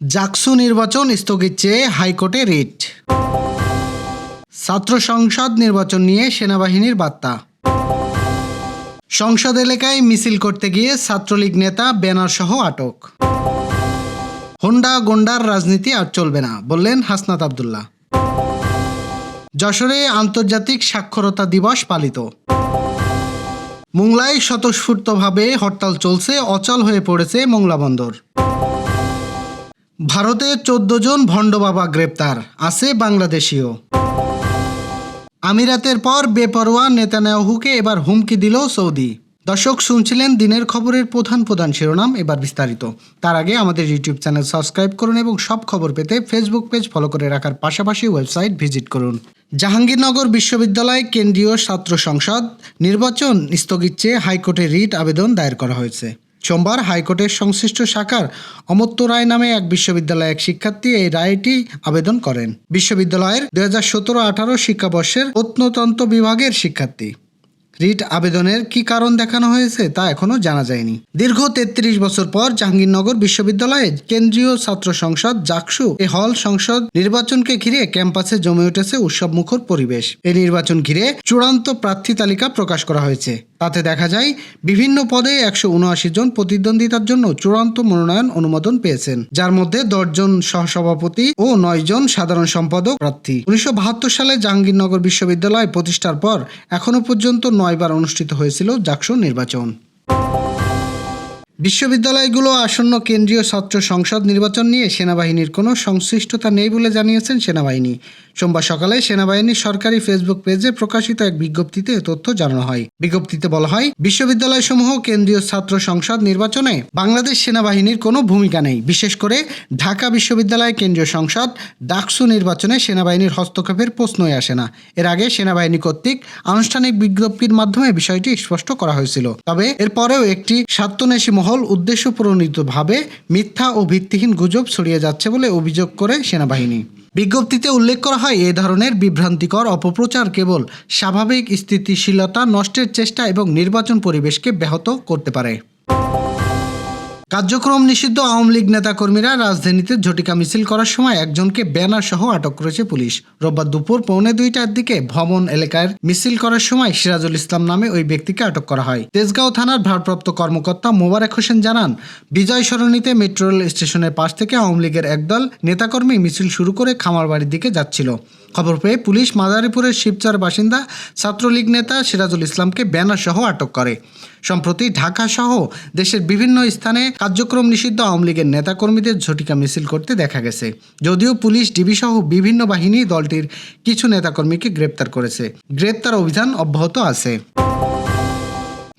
জাকসু নির্বাচন স্থগিত চেয়ে হাইকোর্টে রিট। ছাত্র সংসদ নির্বাচন নিয়ে সেনাবাহিনীর বার্তা। সংসদ এলাকায় মিছিল করতে গিয়ে ছাত্রলীগ নেতা ব্যানার সহ আটক। হোন্ডা গোন্ডার রাজনীতি আর চলবে না, বললেন হাসনাত আবদুল্লাহ। যশোরে আন্তর্জাতিক সাক্ষরতা দিবস পালিত। মোংলায় স্বতঃস্ফূর্তভাবে হরতাল চলছে, অচল হয়ে পড়েছে মোংলা বন্দর। ভারতে চোদ্দ জন ভণ্ড বাবা গ্রেপ্তার, আছে বাংলাদেশিও। আমিরাতের পর বেপরোয়া নেতানিয়াহুকে এবার হুমকি দিল সৌদি। দর্শক, শুনছিলেন দিনের খবরের প্রধান প্রধান শিরোনাম, এবার বিস্তারিত। তার আগে আমাদের ইউটিউব চ্যানেল সাবস্ক্রাইব করুন এবং সব খবর পেতে ফেসবুক পেজ ফলো করে রাখার পাশাপাশি ওয়েবসাইট ভিজিট করুন। জাহাঙ্গীরনগর বিশ্ববিদ্যালয় কেন্দ্রীয় ছাত্র সংসদ নির্বাচন স্থগিত চেয়ে হাইকোর্টে রিট আবেদন দায়ের করা হয়েছে। সোমবার হাইকোর্টের সংশ্লিষ্ট শাখার অমর্ত্য রায় নামে এক বিশ্ববিদ্যালয়ের এক শিক্ষার্থী এই রায়টি আবেদন করেন। বিশ্ববিদ্যালয়ের দু হাজার সতেরো আঠারো শিক্ষাবর্ষের প্রত্নতন্ত্র বিভাগের শিক্ষার্থী। রিট আবেদনের কি কারণ দেখানো হয়েছে তা এখনও জানা যায়নি। দীর্ঘ তেত্রিশ বছর পর জাহাঙ্গীরনগর বিশ্ববিদ্যালয়ে কেন্দ্রীয় ছাত্র সংসদ জাকসু এ হল সংসদ নির্বাচনকে ঘিরে ক্যাম্পাসে জমে উঠেছে উৎসব মুখর পরিবেশ। এই নির্বাচন ঘিরে চূড়ান্ত প্রার্থী তালিকা প্রকাশ করা হয়েছে। তাতে দেখা যায়, বিভিন্ন পদে একশো উনআশি জন প্রতিদ্বন্দ্বিতার জন্য চূড়ান্ত মনোনয়ন অনুমোদন পেয়েছেন, যার মধ্যে দশ দশজন সহসভাপতি ও নয় জন সাধারণ সম্পাদক প্রার্থী। উনিশশো বাহাত্তর সালে জাহাঙ্গীরনগর বিশ্ববিদ্যালয় প্রতিষ্ঠার পর এখনও পর্যন্ত নয়বার অনুষ্ঠিত হয়েছিল জাকসু নির্বাচন। বিশ্ববিদ্যালয়গুলো আসন্ন কেন্দ্রীয় ছাত্র সংসদ নির্বাচন নিয়ে সেনাবাহিনীর কোনো সংশ্লিষ্টতা নেই বলে জানিয়েছেন সেনাবাহিনী। সোমবার সকালে সেনাবাহিনীর সরকারি ফেসবুক পেজে প্রকাশিত এক বিজ্ঞপ্তিতে তথ্য জানানো হয়। বিজ্ঞপ্তিতে বলা হয়, বিশ্ববিদ্যালয়সমূহ কেন্দ্রীয় ছাত্র সংসদ নির্বাচনে বাংলাদেশ সেনাবাহিনীর কোনো ভূমিকা নেই। বিশেষ করে ঢাকা বিশ্ববিদ্যালয় কেন্দ্রীয় সংসদ ডাকসু নির্বাচনে সেনাবাহিনীর হস্তক্ষেপের প্রশ্নই আসে না। এর আগে সেনাবাহিনী কর্তৃক আনুষ্ঠানিক বিজ্ঞপ্তির মাধ্যমে বিষয়টি স্পষ্ট করা হয়েছিল। তবে এরপরেও একটি স্বার্থন্বেষী মহল উদ্দেশ্য প্রণীতভাবে মিথ্যা ও ভিত্তিহীন গুজব ছড়িয়ে যাচ্ছে বলে অভিযোগ করে সেনাবাহিনী। বিজ্ঞপ্তিতে উল্লেখ করা হয়, এ ধরনের বিভ্রান্তিকর অপপ্রচার কেবল স্বাভাবিক স্থিতিশীলতা, নষ্টের চেষ্টা এবং নির্বাচন পরিবেশকে ব্যাহত করতে পারে। কার্যক্রম নিষিদ্ধ আওয়ামী লীগ নেতাকর্মীরা রাজধানীতে ঝটিকা মিছিল করার সময় একজনকে ব্যানার সহ আটক করেছে পুলিশ। রোববার দুপুর পৌনে দুইটার দিকে ভবন এলাকার মিছিল করার সময় সিরাজুল ইসলাম নামে ওই ব্যক্তিকে আটক করা হয়। তেজগাঁও থানার ভারপ্রাপ্ত কর্মকর্তা মোবারক হোসেন জানান, বিজয় সরণিতে মেট্রো রেল স্টেশনের পাশ থেকে আওয়ামী লীগের একদল নেতাকর্মী মিছিল শুরু করে খামারবাড়ির দিকে যাচ্ছিল। খবর পেয়ে পুলিশ মাদারীপুরের শিবচর বাসিন্দা ছাত্রলীগ নেতা সিরাজুল ইসলামকে ব্যানার সহ আটক করে। সম্প্রতি ঢাকা সহ দেশের বিভিন্ন স্থানে কার্যক্রম নিষিদ্ধ আওয়ামী লীগের নেতাকর্মীদের ঝটিকা মিছিল করতে দেখা গেছে। যদিও পুলিশ ডিবি সহ বিভিন্ন বাহিনী দলটির কিছু নেতাকর্মীকে গ্রেপ্তার করেছে। গ্রেপ্তার অভিযান অব্যাহত আছে।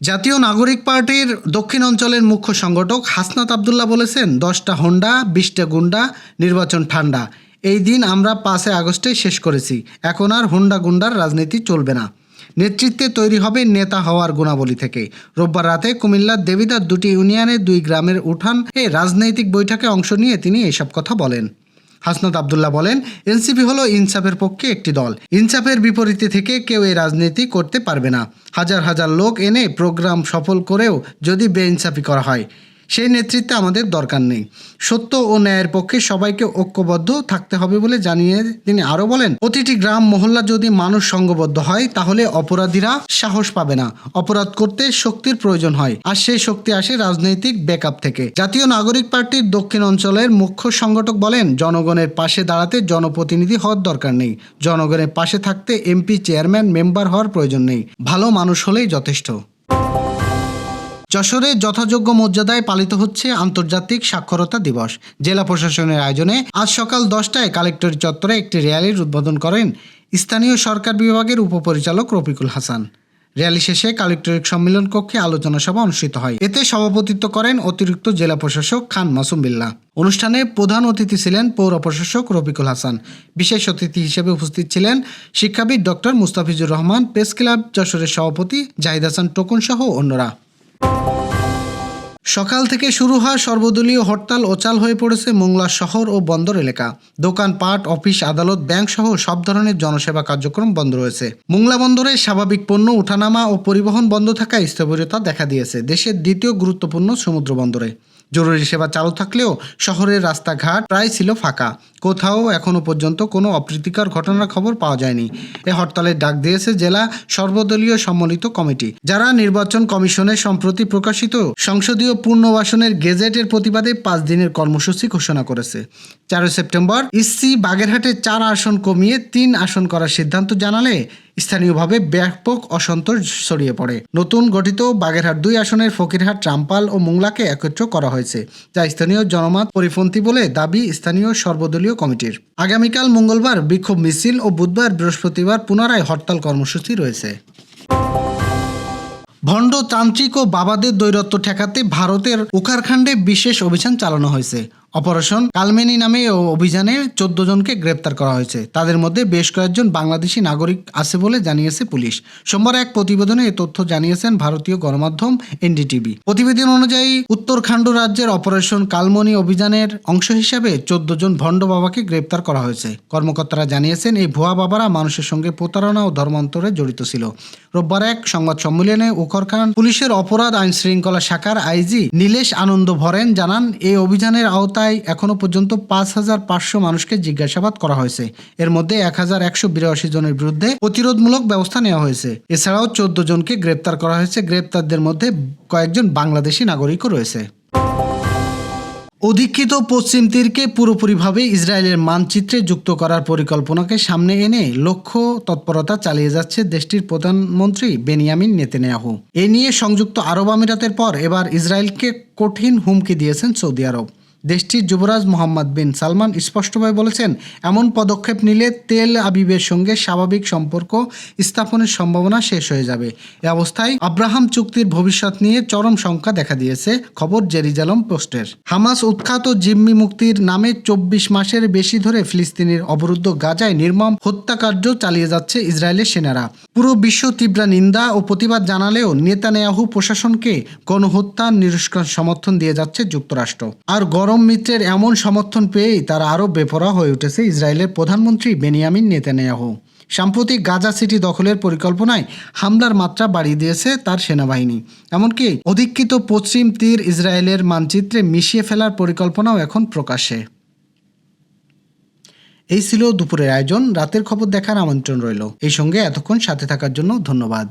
জাতীয় নাগরিক পার্টির দক্ষিণ অঞ্চলের মুখ্য সংগঠক হাসনাত আবদুল্লাহ বলেছেন, দশটা হোন্ডা, বিশটা গুন্ডা, নির্বাচন ঠান্ডা। এই দিন আমরা পাঁচই আগস্টে শেষ করেছি। এখন আর হুন্ডা গুন্ডার রাজনীতি চলবে না। নেতৃত্বে তৈরি হবে নেতা হওয়ার গুণাবলী থেকে। রোববার রাতে কুমিল্লার দেবিদার দুটি ইউনিয়নের দুই গ্রামের উঠান এ রাজনৈতিক বৈঠকে অংশ নিয়ে তিনি এসব কথা বলেন। হাসনাত আবদুল্লাহ বলেন, এনসিপি হলো ইনসাফের পক্ষে একটি দল। ইনসাফের বিপরীতে থেকে কেউ এই রাজনীতি করতে পারবে না। হাজার হাজার লোক এনে প্রোগ্রাম সফল করেও যদি বেইনসাফি করা হয়। সেই নেতৃত্বে আমাদের দরকার নেই। সত্য ও ন্যায়ের পক্ষে সবাইকে ঐক্যবদ্ধ থাকতে হবে বলে জানিয়ে তিনি আরও বলেন, প্রতিটি গ্রাম, মহল্লা যদি মানুষ সংঘবদ্ধ হয়, তাহলে অপরাধীরা সাহস পাবে না। অপরাধ করতে শক্তির প্রয়োজন হয়, আর সেই শক্তি আসে রাজনৈতিক ব্যাকআপ থেকে। জাতীয় নাগরিক পার্টির দক্ষিণ অঞ্চলের মুখ্য সংগঠক বলেন, জনগণের পাশে দাঁড়াতে জনপ্রতিনিধি হওয়ার দরকার নেই। জনগণের পাশে থাকতে এমপি, চেয়ারম্যান, মেম্বার হওয়ার প্রয়োজন নেই। ভালো মানুষ হলেই যথেষ্ট। যশোরে যথাযোগ্য মর্যাদায় পালিত হচ্ছে আন্তর্জাতিক সাক্ষরতা দিবস। জেলা প্রশাসনের আয়োজনে আজ সকাল দশটায় কালেক্টর চত্বরে একটি র্যালির উদ্বোধন করেন স্থানীয় সরকার বিভাগের উপপরিচালক রফিকুল হাসান। র্যালি শেষে কালেক্টরেট সম্মেলন কক্ষে আলোচনা সভা অনুষ্ঠিত হয়। এতে সভাপতিত্ব করেন অতিরিক্ত জেলা প্রশাসক খান মাসুম বিল্লাহ অনুষ্ঠানে প্রধান অতিথি ছিলেন পৌর প্রশাসক রফিকুল হাসান। বিশেষ অতিথি হিসেবে উপস্থিত ছিলেন শিক্ষাবিদ doctor Mustafizur Rahman, press club যশোরের সভাপতি জাহিদ হাসান টোকন সহ অন্যরা। সকাল থেকে শুরু হওয়া সর্বদলীয় হরতাল ওচাল হয়ে পড়েছে মোংলা শহর ও বন্দর এলাকা। দোকান, পাট, অফিস, আদালত ব্যাংক সহ সব ধরনের জনসেবা কার্যক্রম বন্ধ রয়েছে। মোংলা বন্দরে স্বাভাবিক পণ্য উঠানামা ও পরিবহন বন্ধ থাকায় স্থবিরতা দেখা দিয়েছে। দেশের দ্বিতীয় গুরুত্বপূর্ণ সমুদ্র বন্দরে। জরুরি সেবা চালু থাকলেও শহরের রাস্তাঘাট প্রায় ছিল ফাঁকা। কোথাও এখনও পর্যন্ত কোনো অপ্রীতিকর ঘটনার খবর পাওয়া যায়নি। এ হরতালের ডাক দিয়েছে জেলা সর্বদলীয় সম্মিলিত কমিটি, যারা নির্বাচন কমিশনের সম্প্রতি প্রকাশিত সংসদীয় পুনর্বাসনের গেজেটের প্রতিবাদে পাঁচ দিনের কর্মসূচি ঘোষণা করেছে। চারই সেপ্টেম্বর ইসি বাগেরহাটে চার আসন কমিয়ে তিন আসন করার সিদ্ধান্ত জানালে স্থানীয়ভাবে ব্যাপক অসন্তোষ ছড়িয়ে পড়ে। নতুন গঠিত বাগেরহাট দুই আসনের ফকিরহাট, রামপাল ও মোংলাকে একত্র করা হয়েছে, যা স্থানীয় জনমত পরিপন্থী বলে দাবি স্থানীয় সর্বদলীয় কমিটির। আগামীকাল মঙ্গলবার বিক্ষোভ মিছিল ও বুধবার বৃহস্পতিবার পুনরায় হরতাল কর্মসূচি রয়েছে। ভণ্ড তান্ত্রিক ও বাবাদের দৈরত্ব ঠেকাতে ভারতের উকারখান্ডে বিশেষ অভিযান চালানো হয়েছে। অপারেশন কালমেনি নামে অভিযানে চোদ্দ জনকে গ্রেপ্তার করা হয়েছে। তাদের মধ্যে বেশ কয়েকজন বাংলাদেশি নাগরিক আছে বলে জানিয়েছে পুলিশ। সোমবার এক প্রতিবেদনে এ তথ্য জানিয়েছেন ভারতীয় গণমাধ্যম এনডিটিভি। প্রতিবেদন অনুযায়ী উত্তরখাণ্ড রাজ্যের অপারেশন কালমনি অভিযানের অংশ হিসাবে চোদ্দ জন ভণ্ড বাবাকে গ্রেপ্তার করা হয়েছে। কর্মকর্তারা জানিয়েছেন, এই ভুয়া বাবারা মানুষের সঙ্গে প্রতারণা ও ধর্মান্তরে জড়িত ছিল। রোববার এক সংবাদ সম্মেলনে উখর খান পুলিশের অপরাধ আইন শৃঙ্খলা শাখার আইজি নীলেশ আনন্দ ভরেন জানান, এই অভিযানের আওতায় এখনও পর্যন্ত পাঁচ হাজার পাঁচশো মানুষকে জিজ্ঞাসাবাদ করা হয়েছে। এর মধ্যে এক হাজার একশো বিরাশি জনের বিরুদ্ধে প্রতিরোধমূলক ব্যবস্থা নেওয়া হয়েছে। এছাড়াও চোদ্দ জনকে গ্রেপ্তার করা হয়েছে। গ্রেপ্তারদের মধ্যে কয়েকজন বাংলাদেশি নাগরিকও রয়েছে। অধিকৃত পশ্চিম তীরকে পুরোপুরিভাবে ইসরায়েলের মানচিত্রে যুক্ত করার পরিকল্পনাকে সামনে এনে লক্ষ্য তৎপরতা চালিয়ে যাচ্ছে দেশটির প্রধানমন্ত্রী বেনিয়ামিন নেতেনিয়াহু। এ নিয়ে সংযুক্ত আরব আমিরাতের পর এবার ইসরায়েলকে কঠিন হুমকি দিয়েছেন সৌদি আরব। দেশটির যুবরাজ মোহাম্মদ বিন সালমান স্পষ্টভাবে বলেছেন, এমন পদক্ষেপ নিলে তেল আবিবের সঙ্গে স্বাভাবিক সম্পর্ক স্থাপনের সম্ভাবনা শেষ হয়ে যাবে। এ অবস্থায় আব্রাহাম চুক্তির ভবিষ্যৎ নিয়ে চরম শঙ্কা দেখা দিয়েছে, খবর জেরিজালম পোস্টের। হামাস উৎখাত জিম্মি মুক্তির নামে চব্বিশ মাসের বেশি ধরে ফিলিস্তিনের অবরুদ্ধ গাজায় নির্মম হত্যাকার্য চালিয়ে যাচ্ছে ইসরায়েলের সেনারা। পুরো বিশ্ব তীব্র নিন্দা ও প্রতিবাদ জানালেও নেতানিয়াহু প্রশাসনকে গণহত্যার নিরস্কার সমর্থন দিয়ে যাচ্ছে যুক্তরাষ্ট্র। আর গরম মিত্রের এমন সমর্থন পেয়েই তারা আরও বেপরোয়া হয়ে উঠেছে ইসরায়েলের প্রধানমন্ত্রী বেনিয়ামিন নেতানিয়াহু। সাম্প্রতিক গাজা সিটি দখলের পরিকল্পনায় হামলার মাত্রা বাড়িয়ে দিয়েছে তার সেনাবাহিনী। এমনকি অধিকৃত পশ্চিম তীর ইসরায়েলের মানচিত্রে মিশিয়ে ফেলার পরিকল্পনাও এখন প্রকাশ্যে। এই ছিল দুপুরের আয়োজন। রাতের খবর দেখার আমন্ত্রণ রইল। এই সঙ্গে এতক্ষণ সাথে থাকার জন্য ধন্যবাদ।